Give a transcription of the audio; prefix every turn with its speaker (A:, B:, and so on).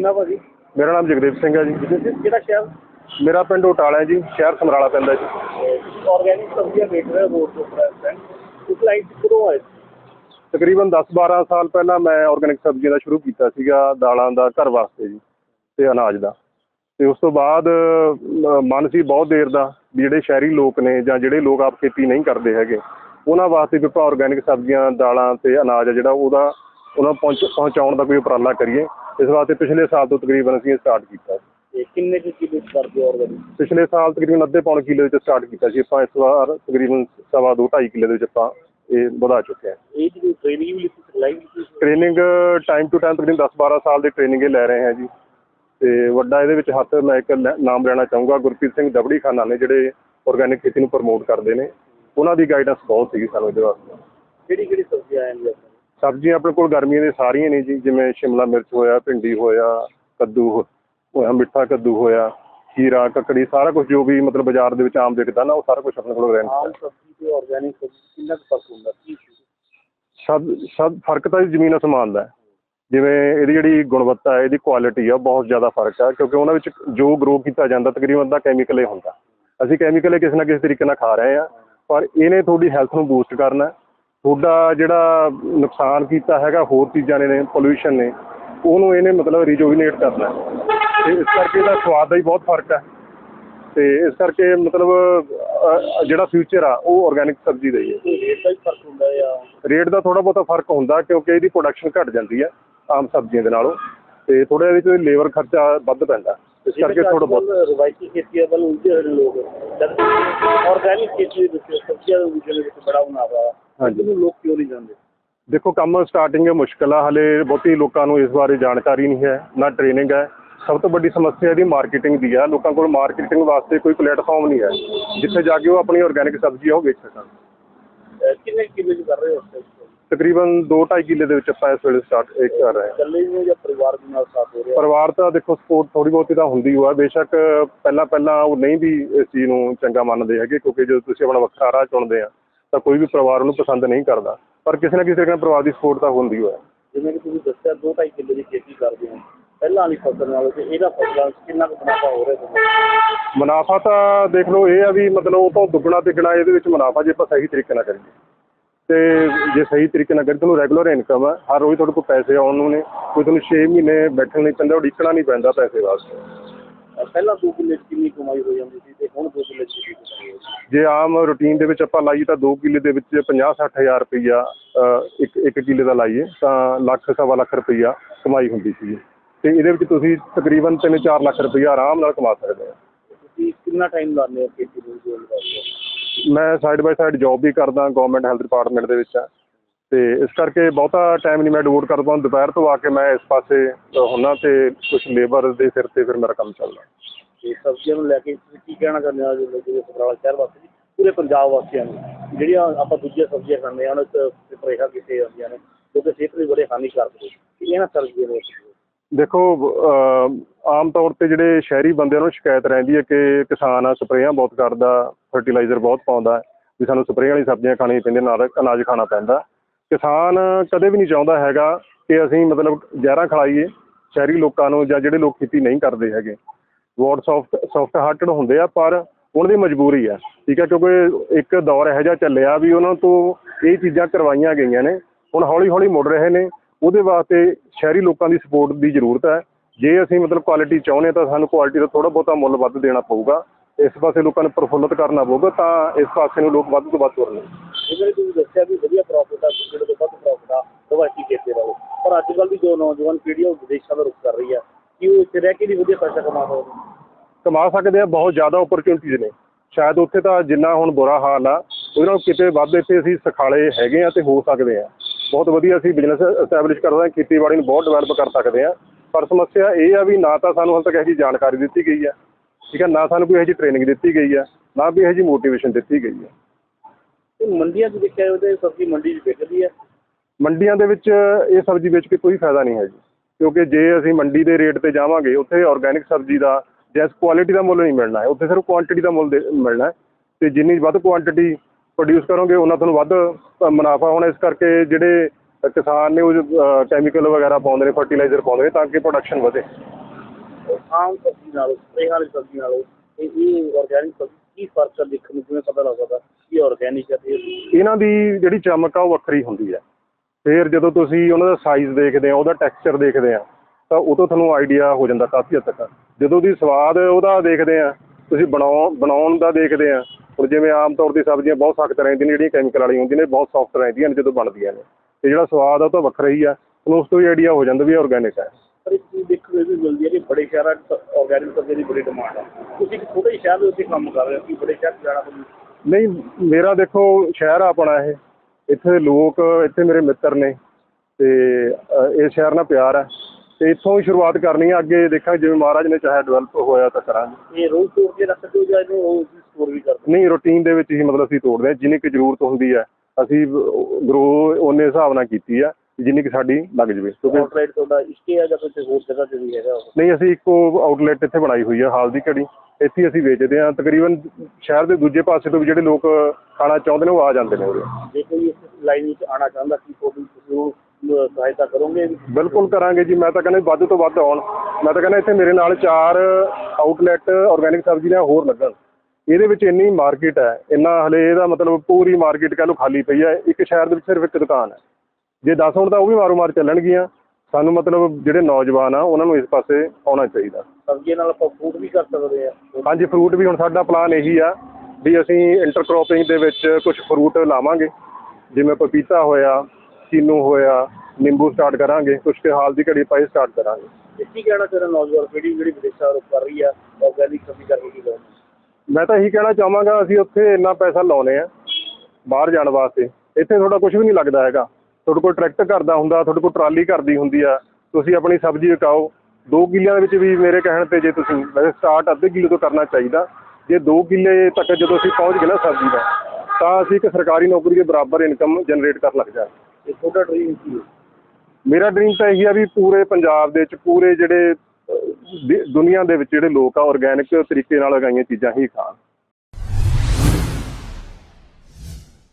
A: ਕਿੰਨਾ ਭਾਜੀ
B: ਮੇਰਾ ਨਾਮ ਜਗਦੇਵ ਸਿੰਘ ਹੈ ਜੀ।
A: ਕਿਹੜਾ ਸ਼ਹਿਰ?
B: ਮੇਰਾ ਪਿੰਡ ਉਟਾਲਾ ਹੈ ਜੀ ਸ਼ਹਿਰ ਸਮਰਾਲਾ ਪੈਂਦਾ ਜੀ।
A: ਆਰਗੈਨਿਕ ਸਬਜ਼ੀਆਂ ਵੇਚ ਰਹੇ ਰੋਡ ਤੋਂ ਉੱਪਰ ਇਸ ਲਾਈਨ ਕਦੋਂ ਆਏ
B: ਤਕਰੀਬਨ 10-12 ਸਾਲ ਪਹਿਲਾਂ ਮੈਂ ਆਰਗੈਨਿਕ ਸਬਜ਼ੀਆਂ ਦਾ ਸ਼ੁਰੂ ਕੀਤਾ ਸੀਗਾ ਦਾਲਾਂ ਦਾ ਘਰ ਵਾਸਤੇ ਜੀ ਤੇ ਅਨਾਜ ਦਾ। ਤੇ ਉਸ ਤੋਂ ਬਾਅਦ ਮਨ ਸੀ ਬਹੁਤ ਦੇਰ ਦਾ ਵੀ ਜਿਹੜੇ ਸ਼ਹਿਰੀ ਲੋਕ ਨੇ ਜਾਂ ਜਿਹੜੇ ਲੋਕ ਆਪ ਖੇਤੀ ਨਹੀਂ ਕਰਦੇ ਹੈਗੇ ਉਹਨਾਂ ਵਾਸਤੇ ਵੀ ਆਪਾਂ ਆਰਗੈਨਿਕ ਸਬਜ਼ੀਆਂ ਦਾਲਾਂ ਤੇ ਅਨਾਜ ਜਿਹੜਾ ਉਹਦਾ ਉਹਨਾਂ ਪਹੁੰਚਾਉਣ ਦਾ ਕੋਈ ਉਪਰਾਲਾ ਕਰੀਏ। ਇਸ ਵਾਸਤੇ ਪਿਛਲੇ ਸਾਲ ਤੋਂ ਤਕਰੀਬਨ ਅਸੀਂ ਸਟਾਰਟ ਕੀਤਾ
A: ਤੇ ਕਿੰਨੇ ਕੁ ਕਿਲੋ ਕਰਦੇ ਹੋ ਆਰਗੈਨਿਕ
B: ਪਿਛਲੇ ਸਾਲ ਤਕਰੀਬਨ ਅੱਧੇ ਪੌਣ ਕਿੱਲੇ ਵਿੱਚ ਸਟਾਰਟ ਕੀਤਾ ਸੀ। ਆਪਾਂ ਇਸ ਵਾਰ ਤਕਰੀਬਨ ਸਵਾ ਦੋ ਢਾਈ ਕਿੱਲੇ ਦੇ ਵਿੱਚ ਆਪਾਂ ਇਹ ਵਧਾ ਚੁੱਕੇ ਹਾਂ
A: ਇਹ ਜਿਹੜੀ ਟ੍ਰੇਨਿੰਗ ਵੀ
B: ਟਾਈਮ ਟੂ ਟਾਈਮ ਤਕਰੀਬਨ 10-12 ਸਾਲ ਦੀ ਟ੍ਰੇਨਿੰਗ ਇਹ ਲੈ ਰਹੇ ਹਾਂ ਜੀ। ਤੇ ਵੱਡਾ ਇਹਦੇ ਵਿੱਚ ਹੱਥ ਮੈਂ ਇੱਕ ਨਾਮ ਲੈਣਾ ਚਾਹੂੰਗਾ ਗੁਰਪ੍ਰੀਤ ਸਿੰਘ ਦਬੜੀ ਖਾਨਾ ਨੇ ਜਿਹੜੇ ਆਰਗੈਨਿਕ ਖੇਤੀ ਨੂੰ ਪ੍ਰਮੋਟ ਕਰਦੇ ਨੇ। ਉਹਨਾਂ ਦੀ ਗਾਈਡੈਂਸ ਬਹੁਤ ਸੀਗੀ ਸਾਨੂੰ ਇਹਦੇ ਵਾਸਤੇ।
A: ਕਿਹੜੀ ਕਿਹੜੀ ਸਬਜ਼ੀਆਂ ਨੇ
B: ਸਬਜ਼ੀਆਂ ਆਪਣੇ ਕੋਲ ਗਰਮੀਆਂ ਦੀਆਂ ਸਾਰੀਆਂ ਨੇ ਜੀ ਜਿਵੇਂ ਸ਼ਿਮਲਾ ਮਿਰਚ ਹੋਇਆ ਭਿੰਡੀ ਹੋਇਆ ਕੱਦੂ ਹੋਇਆ ਮਿੱਠਾ ਕੱਦੂ ਹੋਇਆ ਖੀਰਾ ਕੱਕੜੀ ਸਾਰਾ ਕੁਝ ਜੋ ਵੀ ਮਤਲਬ ਬਾਜ਼ਾਰ ਦੇ ਵਿੱਚ ਆਮ ਵਿਕਦਾ ਨਾ ਉਹ ਸਾਰਾ ਕੁਝ ਆਪਣੇ ਕੋਲ ਰਹਿੰਦਾ
A: ਆਮ ਸਬਜ਼ੀ ਤੇ ਆਰਗੈਨਿਕ ਸਬਜ਼ੀ ਕਿੰਨਾ ਕੁ ਫ਼ਰਕ ਹੁੰਦਾ?
B: ਸਭ ਸਭ ਫ਼ਰਕ ਤਾਂ ਜ਼ਮੀਨ ਅਸਮਾਨ ਦਾ ਹੈ। ਜਿਵੇਂ ਇਹਦੀ ਜਿਹੜੀ ਗੁਣਵੱਤਾ ਹੈ ਇਹਦੀ ਕੁਆਲਿਟੀ ਆ ਬਹੁਤ ਜ਼ਿਆਦਾ ਫ਼ਰਕ ਹੈ ਕਿਉਂਕਿ ਉਹਨਾਂ ਵਿੱਚ ਜੋ ਗਰੋ ਕੀਤਾ ਜਾਂਦਾ ਤਕਰੀਬਨ ਦਾ ਕੈਮੀਕਲ ਹੀ ਹੁੰਦਾ। ਅਸੀਂ ਕੈਮੀਕਲ ਕਿਸੇ ਨਾ ਕਿਸੇ ਤਰੀਕੇ ਨਾਲ ਖਾ ਰਹੇ ਆ ਪਰ ਇਹਨੇ ਤੁਹਾਡੀ ਹੈਲਥ ਨੂੰ ਬੂਸਟ ਕਰਨਾ। ਤੁਹਾਡਾ ਜਿਹੜਾ ਨੁਕਸਾਨ ਕੀਤਾ ਹੈਗਾ ਹੋਰ ਚੀਜ਼ਾਂ ਨੇ ਪੋਲੂਸ਼ਨ ਨੇ ਉਹਨੂੰ ਇਹਨੇ ਮਤਲਬ ਰੀਜੂਵੀਨੇਟ ਕਰਨਾ। ਤੇ ਇਸ ਕਰਕੇ ਇਹਦਾ ਸਵਾਦ ਦਾ ਹੀ ਬਹੁਤ ਫ਼ਰਕ ਹੈ। ਤੇ ਇਸ ਕਰਕੇ ਮਤਲਬ ਜਿਹੜਾ ਫਿਊਚਰ ਆ ਉਹ ਆਰਗੈਨਿਕ ਸਬਜ਼ੀ ਦਾ ਹੀ ਹੈ।
A: ਰੇਟ ਦਾ ਵੀ ਫ਼ਰਕ ਹੁੰਦਾ ਹੈ ਜਾਂ?
B: ਰੇਟ ਦਾ ਥੋੜਾ ਬਹੁਤਾ ਫ਼ਰਕ ਹੁੰਦਾ ਕਿਉਂਕਿ ਇਹਦੀ ਪ੍ਰੋਡਕਸ਼ਨ ਘਟ ਜਾਂਦੀ ਹੈ ਆਮ ਸਬਜ਼ੀਆਂ ਦੇ ਨਾਲੋਂ। ਤੇ ਥੋੜਾ ਇਹਦੇ ਵਿੱਚ ਲੇਬਰ ਖਰਚਾ ਵੱਧ ਪੈਂਦਾ। ਇਸ ਕਰਕੇ ਥੋੜਾ ਬਹੁਤ
A: ਰਵਾਇਤੀ ਖੇਤੀ ਵੱਲ ਉਲਝੇ ਹੋਏ ਲੋਕ। ਆਰਗੈਨਿਕ ਖੇਤੀ ਦੇ ਵਿੱਚ ਸਬਜ਼ੀਆਂ ਦੇ ਵਿੱਚ ਬੜਾ ਮੁਨਾਫਾ
B: ਹਾਂਜੀ।
A: ਇਹਨੂੰ ਲੋਕ ਕਿਉਂ ਨਹੀਂ ਜਾਣਦੇ?
B: ਦੇਖੋ ਕੰਮ ਸਟਾਰਟਿੰਗ ਮੁਸ਼ਕਲ ਆ ਹਲੇ ਬਹੁਤੀ ਲੋਕਾਂ ਨੂੰ ਇਸ ਬਾਰੇ ਜਾਣਕਾਰੀ ਨਹੀਂ ਹੈ ਨਾ ਟ੍ਰੇਨਿੰਗ ਹੈ। ਸਭ ਤੋਂ ਵੱਡੀ ਸਮੱਸਿਆ ਇਹਦੀ ਮਾਰਕੀਟਿੰਗ ਦੀ ਆ ਲੋਕਾਂ ਕੋਲ ਮਾਰਕੀਟਿੰਗ ਵਾਸਤੇ ਕੋਈ ਪਲੇਟਫਾਰਮ ਨਹੀਂ ਹੈ। ਜਿੱਥੇ ਜਾ ਕੇ ਉਹ ਆਪਣੀ ਆਰਗੈਨਿਕ ਸਬਜ਼ੀ ਆ ਉਹ ਵੇਚ ਸਕਣ।
A: ਅਹ ਕਿੰਨੇ ਕਿਲੋ ਚ ਕਰ ਰਹੇ ਹੋ ਇਸ time?
B: ਤਕਰੀਬਨ 2.5 ਕਿੱਲੇ ਦੇ ਵਿੱਚ ਆਪਾਂ ਇਸ ਵੇਲੇ ਸਟਾਰਟ ਕਰ ਰਹੇ ਹਾਂ।
A: ਇਕੱਲੇ ਨੂੰ ਜਾਂ ਪਰਿਵਾਰ ਦੇ ਨਾਲ ਸਾਥ ਹੋ ਰਿਹਾ?
B: ਪਰਿਵਾਰ ਤਾਂ ਦੇਖੋ ਸਪੋਰਟ ਥੋੜੀ ਬਹੁਤੀ ਤਾਂ ਹੁੰਦੀ ਹੋਆ। ਬੇਸ਼ੱਕ ਪਹਿਲਾਂ ਪਹਿਲਾਂ ਉਹ ਨਹੀਂ ਵੀ ਇਸ ਚੀਜ਼ ਨੂੰ ਚੰਗਾ ਮੰਨਦੇ ਹੈਗੇ ਕਿਉਂਕਿ ਜਦੋਂ ਤੁਸੀਂ ਆਪਣਾ ਵੱਖਰਾ ਰਾਹ ਚੁਣਦੇ ਆ ਤਾਂ ਕੋਈ ਵੀ ਪਰਿਵਾਰ ਉਹਨੂੰ ਪਸੰਦ ਨਹੀਂ ਕਰਦਾ। ਪਰ ਕਿਸੇ ਨਾ ਕਿਸੇ ਨਾਲ ਪਰਿਵਾਰ ਦੀ ਸਪੋਰਟ ਤਾਂ ਹੁੰਦੀ ਹੋਇਆ
A: ਜਿਵੇਂ ਕਿ ਤੁਸੀਂ ਦੱਸਿਆ 2.5 ਕਿਲੋ ਦੀ ਖੇਤੀ ਕਰਦੇ ਹੋ। ਪਹਿਲਾਂ ਵਾਲੀ ਫਸਲ ਨਾਲੋਂ ਤੇ ਇਹਦਾ ਫਸਲਾਂ ਕਿੰਨਾ ਕੁ ਮੁਨਾਫਾ ਹੋ ਰਿਹਾ ਤੁਹਾਨੂੰ?
B: ਮੁਨਾਫਾ ਤਾਂ ਦੇਖ ਲਓ ਇਹ ਆ ਵੀ ਮਤਲਬ ਉਹ ਤੋਂ ਦੁੱਗਣਾ ਤਿੱਗਣਾ ਇਹਦੇ ਵਿੱਚ ਮੁਨਾਫਾ ਜੇ ਆਪਾਂ ਸਹੀ ਤਰੀਕੇ ਨਾਲ ਕਰੀਏ। ਤੇ ਜੇ ਸਹੀ ਤਰੀਕੇ ਨਾਲ ਕਰੀਏ ਤੁਹਾਨੂੰ ਰੈਗੂਲਰ ਇਨਕਮ ਹੈ। ਹਰ ਰੋਜ਼ ਤੁਹਾਡੇ ਕੋਲ ਪੈਸੇ ਆਉਣ ਨੂੰ ਨੇ। ਕੋਈ ਤੁਹਾਨੂੰ 6 ਮਹੀਨੇ ਬੈਠਣ ਨਹੀਂ ਪੈਂਦਾ ਉਡੀਕਣਾ ਨਹੀਂ ਪੈਂਦਾ ਪੈਸੇ ਵਾਸਤੇ।
A: ਪਹਿਲਾਂ 2 ਕਿੱਲੇ 'ਚ ਕਿੰਨੀ ਕਮਾਈ ਹੋ ਜਾਂਦੀ ਸੀ ਤੇ ਹੁਣ 2 ਕਿੱਲੇ 'ਚ ਕਿੰਨੀ ਕਮਾਈ ਹੋ ਜਾਂਦੀ
B: ਜੇ ਆਮ ਰੂਟੀਨ ਦੇ ਵਿੱਚ ਆਪਾਂ ਲਾਈਏ ਤਾਂ 2 ਕਿੱਲੇ ਦੇ ਵਿੱਚ 50 ਹਜ਼ਾਰ ਰੁਪਈਆ ਅ, ਇੱਕ ਇੱਕ ਕਿੱਲੇ ਦਾ ਲਾਈਏ ਤਾਂ ਲੱਖ ਸਵਾ ਲੱਖ ਰੁਪਈਆ ਕਮਾਈ ਹੁੰਦੀ ਸੀ। ਤੇ ਇਹਦੇ ਵਿੱਚ ਤੁਸੀਂ ਤਕਰੀਬਨ 3-4 ਲੱਖ ਰੁਪਈਆ ਆਰਾਮ ਨਾਲ ਕਮਾ ਸਕਦੇ ਹੋ।
A: ਤੁਸੀਂ ਕਿੰਨਾ ਟਾਈਮ ਲਾਉਂਦੇ ਹੋ ਖੇਤੀ ਨੂੰ? ਹੋ
B: ਮੈਂ ਸਾਈਡ ਬਾਈ ਸਾਈਡ ਜੌਬ ਵੀ ਕਰਦਾ ਗਵਰਨਮੈਂਟ ਹੈਲਥ ਡਿਪਾਰਟਮੈਂਟ ਦੇ ਵਿੱਚ। ਆ ਤੇ ਇਸ ਕਰਕੇ ਬਹੁਤਾ ਟਾਈਮ ਨਹੀਂ ਮੈਂ ਡਿਵੋਟ ਕਰ ਪਾਉਂਦਾ ਦੁਪਹਿਰ ਤੋਂ ਆ ਕੇ ਮੈਂ ਇਸ ਪਾਸੇ ਹੁੰਨਾ ਤੇ ਕੁਝ ਲੇਬਰ ਦੇ ਸਿਰ ਤੇ ਫਿਰ ਮੇਰਾ ਕੰਮ ਚੱਲਦਾ।
A: ਤੇ ਸਬਜ਼ੀਆਂ ਨੂੰ ਲੈ ਕੇ ਤੁਸੀਂ ਕੀ ਕਹਿਣਾ ਚਾਹੁੰਦੇ ਹੋ ਜਿਹੜੇ ਸਮਰਾਲਾ ਸ਼ਹਿਰ ਵਾਸੀ? ਪੂਰੇ ਪੰਜਾਬ ਵਾਸੀਆਂ ਨੂੰ। ਜਿਹੜੀਆਂ ਆਪਾਂ ਦੂਜੀਆਂ ਸਬਜ਼ੀਆਂ ਖਾਂਦੇ ਹਾਂ ਉਹਨਾਂ 'ਚ ਪ੍ਰੇਖਾ ਕੀਤੇ ਜਾਂਦੀਆਂ ਨੇ ਜੋ ਕਿ ਸਿਹਤ ਲਈ ਬੜੇ ਹਾਨੀਕਾਰਕ ਨੇ। ਕੀ ਇਹਨਾਂ ਸਬਜ਼ੀਆਂ ਨੂੰ
B: ਦੇਖੋ ਆਮ ਤੌਰ ਤੇ ਜਿਹੜੇ ਸ਼ਹਿਰੀ ਬੰਦਿਆਂ ਨੂੰ ਸ਼ਿਕਾਇਤ ਰਹਿੰਦੀ ਹੈ ਕਿ ਕਿਸਾਨ ਆ ਸਪਰੇਆਂ ਬਹੁਤ ਕਰਦਾ ਫਰਟੀਲਾਈਜ਼ਰ ਬਹੁਤ ਪਾਉਂਦਾ ਵੀ ਸਾਨੂੰ ਸਪਰੇਆਂ ਵਾਲੀ ਸਬਜ਼ੀਆਂ ਖਾਣੀਆਂ ਪੈਂਦੀਆਂ ਨਾਲ ਅਨਾਜ ਖਾਣਾ ਪੈਂਦਾ। ਕਿਸਾਨ ਕਦੇ ਵੀ ਨਹੀਂ ਚਾਹੁੰਦਾ ਹੈਗਾ ਕਿ ਅਸੀਂ ਮਤਲਬ ਜ਼ਹਿਰਾਂ ਖਲਾਈਏ, ਸ਼ਹਿਰੀ ਲੋਕਾਂ ਨੂੰ ਜਾਂ ਜਿਹੜੇ ਲੋਕ ਖੇਤੀ ਨਹੀਂ ਕਰਦੇ ਹੈਗੇ। ਵੋਟ ਸੌਫਟ ਸੌਫਟ ਹਾਰਟਡ ਹੁੰਦੇ ਆ, ਪਰ ਉਹਨਾਂ ਦੀ ਮਜਬੂਰੀ ਆ, ਠੀਕ ਹੈ ਕਿਉਂਕਿ ਇੱਕ ਦੌਰ ਇਹੋ ਜਿਹਾ ਚੱਲਿਆ ਵੀ ਉਹਨਾਂ ਤੋਂ ਇਹ ਚੀਜ਼ਾਂ ਕਰਵਾਈਆਂ ਗਈਆਂ ਨੇ, ਹੁਣ ਹੌਲੀ ਹੌਲੀ ਮੁੜ ਰਹੇ ਨੇ, ਉਹਦੇ ਵਾਸਤੇ ਸ਼ਹਿਰੀ ਲੋਕਾਂ ਦੀ ਸਪੋਰਟ ਦੀ ਜ਼ਰੂਰਤ ਹੈ ਜੇ ਅਸੀਂ ਮਤਲਬ ਕੁਆਲਿਟੀ ਚਾਹੁੰਦੇ ਹਾਂ ਤਾਂ ਸਾਨੂੰ ਕੁਆਲਿਟੀ ਦਾ ਥੋੜਾ ਬਹੁਤਾ ਮੁੱਲ ਵੱਧ ਦੇਣਾ ਪਊਗਾ। ਇਸ ਪਾਸੇ ਲੋਕਾਂ ਨੂੰ ਪ੍ਰਫੁੱਲਤ ਕਰਨਾ ਪਊਗਾ ਤਾਂ ਇਸ ਪਾਸੇ ਨੂੰ ਲੋਕ ਵੱਧ ਤੋਂ ਵੱਧ ਤੁਰਨ
A: ਜਿਵੇਂ ਤੁਸੀਂ ਦੱਸਿਆ ਵੀ ਵਧੀਆ ਪ੍ਰੋਫਿਟ ਆ ਜਿਹੜੇ ਤੋਂ ਵੱਧ ਪ੍ਰੋਫਿਟ ਆ ਰਵਾਇਤੀ ਖੇਤੀ ਨਾਲੋਂ ਪਰ ਅੱਜ ਕੱਲ੍ਹ ਦੀ ਜੋ ਨੌਜਵਾਨ ਪੀੜ੍ਹੀ ਆ ਉਹ ਵਿਦੇਸ਼ਾਂ ਦਾ ਰੁਖ ਕਰ ਰਹੀ ਆ। ਕਿ ਉਹ ਇੱਥੇ ਰਹਿ ਕੇ ਵੀ ਵਧੀਆ ਪੈਸਾ ਕਮਾ ਸਕਦੇ?
B: ਕਮਾ ਸਕਦੇ ਆ ਬਹੁਤ ਜ਼ਿਆਦਾ ਓਪਰਚੁਨਿਟੀਜ਼ ਨੇ। ਸ਼ਾਇਦ ਉੱਥੇ ਤਾਂ ਜਿੰਨਾ ਹੁਣ ਬੁਰਾ ਹਾਲ ਆ ਉਹਦੇ ਨਾਲ ਕਿਤੇ ਵੱਧ ਇੱਥੇ ਅਸੀਂ ਸਖਾਲੇ ਹੈਗੇ ਆ ਤੇ ਹੋ ਸਕਦੇ ਆ। ਬਹੁਤ ਵਧੀਆ ਅਸੀਂ ਬਿਜ਼ਨਸ ਐਸਟੈਬਲਿਸ਼ ਕਰ ਸਕਦੇ ਹਾਂ ਖੇਤੀਬਾੜੀ ਨੂੰ ਬਹੁਤ ਡਿਵੈਲਪ ਕਰ ਸਕਦੇ ਆ। ਪਰ ਸਮੱਸਿਆ ਇਹ ਆ ਵੀ ਨਾ ਤਾਂ ਸਾਨੂੰ ਹਾਲੇ ਤੱਕ ਇਹੋ ਜਿਹੀ ਜਾਣਕਾਰੀ ਦਿੱਤੀ ਗਈ ਆ ਠੀਕ ਹੈ ਨਾ ਸਾਨੂੰ ਕੋਈ ਇਹੋ ਜਿਹੀ ਟ੍ਰੇਨਿੰਗ ਦਿੱਤੀ ਗਈ ਆ ਨਾ ਵੀ ਇਹੋ ਜਿਹੀ ਮੋਟੀਵੇਸ਼ਨ ਦਿੱਤੀ ਗਈ ਆ।
A: ਤੇ ਮੰਡੀਆਂ 'ਚ ਦੇਖਿਆ ਜਾਵੇ ਤਾਂ ਸਬਜ਼ੀ ਮੰਡੀ 'ਚ ਵਿਕਦੀ ਆ।
B: ਮੰਡੀਆਂ ਦੇ ਵਿੱਚ ਇਹ ਸਬਜ਼ੀ ਵੇਚ ਕੇ ਕੋਈ ਫਾਇਦਾ ਨਹੀਂ ਹੈ ਜੀ। ਕਿਉਂਕਿ ਜੇ ਅਸੀਂ ਮੰਡੀ ਦੇ ਰੇਟ ਤੇ ਜਾਵਾਂਗੇ ਉੱਥੇ ਆਰਗੈਨਿਕ ਸਬਜ਼ੀ ਦਾ ਜੈਸ ਕੁਆਲਿਟੀ ਦਾ ਮੁੱਲ ਨਹੀਂ ਮਿਲਣਾ ਹੈ। ਉੱਥੇ ਸਿਰਫ ਕੁਆਂਟੀਟੀ ਦਾ ਮੁੱਲ ਮਿਲਣਾ ਹੈ। ਤੇ ਜਿੰਨੀ ਵੱਧ ਕੁਆਂਟੀਟੀ ਪ੍ਰੋਡਿਊਸ ਕਰੋਗੇ ਉਹਨਾਂ ਤੁਹਾਨੂੰ ਵੱਧ ਮੁਨਾਫਾ ਹੋਣਾ ਇਸ ਕਰਕੇ ਜਿਹੜੇ ਕਿਸਾਨ ਨੇ ਉਹ ਕੈਮੀਕਲ ਵਗੈਰਾ ਪਾਉਂਦੇ ਨੇ ਫਰਟੀਲਾਈਜ਼ਰ ਪਾਉਂਦੇ ਨੇ ਤਾਂ ਕਿ ਪ੍ਰੋਡਕਸ਼ਨ ਵਧੇ।
A: ਆਮ ਸਬਜ਼ੀ ਨਾਲੋਂ ਸਪਰੇਹਾਂ ਵਾਲੀ ਸਬਜ਼ੀ ਨਾਲੋਂ ਤੇ ਇਹ ਆਰਗੈਨਿਕ ਸਬਜ਼ੀ ਕੀ ਫ਼ਰਕ ਦੇਖਣ ਨੂੰ ਕਿਵੇਂ ਪਤਾ ਲੱਗਦਾ ਕਿ ਆਰਗੈਨਿਕ ਹੈ ਇਹ
B: ਇਹਨਾਂ ਦੀ ਜਿਹੜੀ ਚਮਕ ਆ ਉਹ ਵੱਖਰੀ ਹੁੰਦੀ ਹੈ। ਫਿਰ ਜਦੋਂ ਤੁਸੀਂ ਉਹਨਾਂ ਦਾ ਸਾਈਜ਼ ਦੇਖਦੇ ਆ ਉਹਦਾ ਟੈਕਸਚਰ ਦੇਖਦੇ ਆ ਤਾਂ ਉਹ ਤੋਂ ਤੁਹਾਨੂੰ ਆਈਡੀਆ ਹੋ ਜਾਂਦਾ ਕਾਫੀ ਹੱਦ ਤੱਕ। ਜਦੋਂ ਦੀ ਸਵਾਦ ਉਹਦਾ ਦੇਖਦੇ ਆ ਤੁਸੀਂ ਬਣਾਉ ਬਣਾਉਣ ਦਾ ਦੇਖਦੇ ਆ ਹੁਣ ਜਿਵੇਂ ਆਮ ਤੌਰ ਤੇ ਸਬਜ਼ੀਆਂ ਬਹੁਤ ਸਖਤ ਰਹਿੰਦੀਆਂ ਨੇ ਜਿਹੜੀਆਂ ਕੈਮੀਕਲ ਵਾਲੀਆਂ ਹੁੰਦੀਆਂ ਨੇ ਬਹੁਤ ਸੌਫਟ ਰਹਿੰਦੀਆਂ ਨੇ ਜਦੋਂ ਬਣਦੀਆਂ ਨੇ। ਤੇ ਜਿਹੜਾ ਸਵਾਦ ਆ ਉਹ ਤਾਂ ਵੱਖਰਾ ਹੀ ਆ ਉਸ ਤੋਂ ਹੀ ਆਈਡੀਆ ਹੋ ਜਾਂਦਾ ਵੀ ਆਰਗੈਨਿਕ ਹੈ
A: ਪਰ ਇੱਕ ਚੀਜ਼ ਦੇਖਣ ਨੂੰ ਇਹ ਵੀ ਮਿਲਦੀ ਹੈ ਕਿ ਬੜੇ ਸ਼ਹਿਰਾਂ 'ਚ ਆਰਗੈਨਿਕ ਸਬਜ਼ੀ ਦੀ ਬੜੀ ਡਿਮਾਂਡ ਹੈ ਤੁਸੀਂ ਇੱਕ ਛੋਟੇ ਜਿਹੇ ਸ਼ਹਿਰ ਦੇ ਉੱਤੇ ਕੰਮ ਕਰ ਰਹੇ ਹੋ ਕਿ ਬੜੇ ਸ਼ਹਿਰ 'ਚ ਜਾਣਾ ਕੋਈ
B: ਨਹੀਂ ਮੇਰਾ ਦੇਖੋ ਸ਼ਹਿਰ ਆ ਆਪਣਾ ਇਹ। ਇੱਥੇ ਦੇ ਲੋਕ ਇੱਥੇ ਮੇਰੇ ਮਿੱਤਰ ਨੇ ਤੇ ਇਸ ਸ਼ਹਿਰ ਨਾਲ ਪਿਆਰ ਹੈ। ਤੇ ਇੱਥੋਂ ਹੀ ਸ਼ੁਰੂਆਤ ਕਰਨੀ ਹੈ। ਅੱਗੇ ਦੇਖਾਂਗੇ ਜਿਵੇਂ ਮਹਾਰਾਜ ਨੇ ਚਾਹਿਆ ਡਿਵੈਲਪ ਹੋਇਆ ਤਾਂ ਕਰਾਂਗੇ।
A: ਇਹ ਰੋਜ਼ ਤੋੜ ਕੇ ਰੱਖਦੇ ਹੋ ਜਾਂ ਇਹਨੂੰ ਰੋਜ਼ ਸਟੋਰ ਵੀ ਕਰਦੇ
B: ਨਹੀਂ ਰੂਟੀਨ ਦੇ ਵਿੱਚ ਹੀ ਮਤਲਬ ਅਸੀਂ ਤੋੜਦੇ ਹਾਂ। ਜਿੰਨੀ ਕੁ ਜ਼ਰੂਰਤ ਹੁੰਦੀ ਹੈ ਅਸੀਂ ਗਰੋ ਉਹਨੇ ਹਿਸਾਬ ਨਾਲ ਕੀਤੀ ਆ ਜਿੰਨੀ ਕੁ ਸਾਡੀ ਲੱਗ ਜਵੇ ਕਿਉਂਕਿ
A: ਆਊਟਲੈਟ ਤੁਹਾਡਾ ਇਸਕੇ ਆ ਜਾਂ ਕਿਸੇ ਹੋਰ ਜਗ੍ਹਾ ਤੇ ਵੀ ਹੈਗਾ ਉਹ?
B: ਨਹੀਂ ਅਸੀਂ ਇੱਕੋ ਆਊਟਲੈਟ ਇੱਥੇ ਬਣਾਈ ਹੋਈ ਹੈ ਹਾਲ ਦੀ ਘੜੀ। ਇੱਥੇ ਹੀ ਅਸੀਂ ਵੇਚਦੇ ਹਾਂ। ਤਕਰੀਬਨ ਸ਼ਹਿਰ ਦੇ ਦੂਜੇ ਪਾਸੇ ਤੋਂ ਵੀ ਜਿਹੜੇ ਲੋਕ ਖਾਣਾ ਚਾਹੁੰਦੇ ਨੇ ਉਹ ਆ ਜਾਂਦੇ ਨੇ ਉਰੇ।
A: ਜੇ ਕੋਈ ਇਸ ਲਾਈਨ ਵਿੱਚ ਆਉਣਾ ਚਾਹੁੰਦਾ ਕਿ ਤੁਹਾਡੀ ਤੁਸੀਂ ਉਹ ਅਹ, ਸਹਾਇਤਾ ਕਰੋਗੇ
B: ਬਿਲਕੁਲ ਕਰਾਂਗੇ ਜੀ। ਮੈਂ ਤਾਂ ਕਹਿੰਦਾ ਵੱਧ ਤੋਂ ਵੱਧ ਆਉਣ। ਮੈਂ ਤਾਂ ਕਹਿੰਦਾ ਇੱਥੇ ਮੇਰੇ ਨਾਲ ਚਾਰ ਆਊਟਲੈਟ ਆਰਗੈਨਿਕ ਸਬਜ਼ੀ ਦੇ ਹੋਰ ਲੱਗਣ। ਇਹਦੇ ਵਿੱਚ ਇੰਨੀ ਮਾਰਕੀਟ ਹੈ। ਇੰਨਾ ਹਲੇ ਇਹਦਾ ਮਤਲਬ ਪੂਰੀ ਮਾਰਕੀਟ ਕਹਿ ਲਓ ਖਾਲੀ ਪਈ ਹੈ। ਇੱਕ ਸ਼ਹਿਰ ਦੇ ਵਿੱਚ ਸਿਰਫ ਇੱਕ ਦੁਕਾਨ ਹੈ। ਜੇ 10 ਹੋਣ ਤਾਂ ਉਹ ਵੀ ਮਾਰੋ ਮਾਰ ਚੱਲਣਗੀਆਂ। ਸਾਨੂੰ ਮਤਲਬ ਜਿਹੜੇ ਨੌਜਵਾਨ ਆ ਉਹਨਾਂ ਨੂੰ ਇਸ ਪਾਸੇ ਆਉਣਾ ਚਾਹੀਦਾ।
A: ਸਬਜ਼ੀਆਂ ਨਾਲ ਆਪਾਂ ਫੂਡ ਵੀ ਕਰ ਸਕਦੇ ਆ।
B: ਹਾਂਜੀ ਫਰੂਟ ਵੀ ਹੁਣ ਸਾਡਾ ਪਲਾਨ ਇਹੀ ਆ ਵੀ ਅਸੀਂ ਇੰਟਰਕ੍ਰੋਪਿੰਗ ਦੇ ਵਿੱਚ ਕੁਝ ਫਰੂਟ ਲਾਵਾਂਗੇ। ਜਿਵੇਂ ਪਪੀਤਾ ਹੋਇਆ ਚੀਨੂ ਹੋਇਆ ਨਿੰਬੂ ਸਟਾਰਟ ਕਰਾਂਗੇ ਕੁਝ ਕੇ ਹਾਲ ਦੀ ਘੜੀ ਪਾਈ ਸਟਾਰਟ ਕਰਾਂਗੇ।
A: ਕੀ ਕਹਿਣਾ ਚਾਹੁੰਦਾ ਨੌਜਵਾਨ ਪੀੜ੍ਹੀ ਜਿਹੜੀ ਵਿਦੇਸ਼ਾਂ ਰੁਕ ਕਰ ਰਹੀ ਆ ਆਰਗੈਨਿਕ ਸਬਜ਼ੀ ਕਰਕੇ ਕੀ ਲਾਉਣੀ
B: ਮੈਂ ਤਾਂ ਇਹੀ ਕਹਿਣਾ ਚਾਹਾਂਗਾ ਅਸੀਂ ਉੱਥੇ ਇੰਨਾ ਪੈਸਾ ਲਾਉਨੇ ਆ ਬਾਹਰ ਜਾਣ ਵਾਸਤੇ। ਇੱਥੇ ਤੁਹਾਡਾ ਕੁਝ ਵੀ ਨਹੀਂ ਲੱਗਦਾ ਹੈਗਾ। ਤੁਹਾਡੇ ਕੋਲ ਟਰੈਕਟਰ ਘਰ ਦਾ ਹੁੰਦਾ ਤੁਹਾਡੇ ਕੋਲ ਟਰਾਲੀ ਘਰ ਦੀ ਹੁੰਦੀ ਆ ਤੁਸੀਂ ਆਪਣੀ ਸਬਜ਼ੀ ਉਗਾਓ। 2 ਕਿੱਲਿਆਂ ਦੇ ਵਿੱਚ ਵੀ ਮੇਰੇ ਕਹਿਣ ਤੇ ਜੇ ਤੁਸੀਂ ਵੈਸੇ ਸਟਾਰਟ ਅੱਧੇ ਕਿੱਲੇ ਤੋਂ ਕਰਨਾ ਚਾਹੀਦਾ। ਜੇ 2 ਕਿੱਲੇ ਤੱਕ ਜਦੋਂ ਅਸੀਂ ਪਹੁੰਚ ਗਏ ਨਾ ਸਬਜ਼ੀ ਦਾ ਤਾਂ ਅਸੀਂ ਇੱਕ ਸਰਕਾਰੀ ਨੌਕਰੀ ਦੇ ਬਰਾਬਰ ਇਨਕਮ ਜਨਰੇਟ ਕਰਨ ਲੱਗ ਜਾਵਾਂਗੇ।
A: ਤੇ ਤੁਹਾਡਾ ਡ੍ਰੀਮ ਕੀ ਹੈ?
B: ਮੇਰਾ ਡ੍ਰੀਮ ਤਾਂ ਇਹੀ ਆ ਵੀ ਪੂਰੇ ਪੰਜਾਬ ਦੇ ਵਿੱਚ ਪੂਰੇ ਜਿਹੜੇ ਦੀ- ਦੁਨੀਆ ਦੇ ਵਿੱਚ ਜਿਹੜੇ ਲੋਕ ਆ ਆਰਗੈਨਿਕ ਤਰੀਕੇ ਨਾਲ ਉਗਾਈਆਂ ਚੀਜ਼ਾਂ ਹੀ ਖਾਣ।